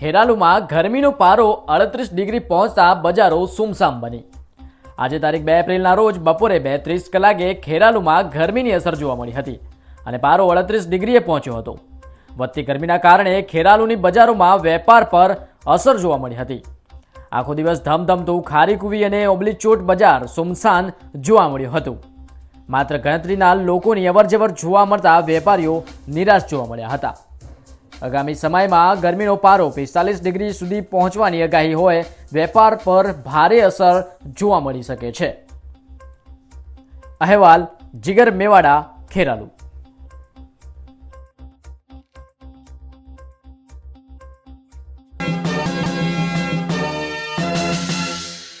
ખેરાલુમાં ગરમીનો પારો અડત્રીસ ડિગ્રી પહોંચતા બજારો સુમસામ બની. આજે તારીખ બે એપ્રિલના રોજ બપોરે બે ત્રીસ કલાકે ખેરાલુમાં ગરમીની અસર જોવા મળી હતી અને પારો અડત્રીસ ડિગ્રીએ પહોંચ્યો હતો. વધતી ગરમીના કારણે ખેરાલુની બજારોમાં વેપાર પર અસર જોવા મળી હતી. આખો દિવસ ધમધમતું ખારીકુવી અને ઓબલીચોટ બજાર સુમસાન જોવા મળ્યું હતું. માત્ર ગણતરીના લોકોની અવરજવર જોવા મળતા વેપારીઓ નિરાશ જોવા મળ્યા હતા. આગામી સમયમાં ગરમીનો પારો પિસ્તાલીસ ડિગ્રી સુધી પહોંચવાની આગાહી હોય, વેપાર પર ભારે અસર જોવા મળી શકે છે. અહેવાલ, જીગર મેવાડા, ખેરાલુ.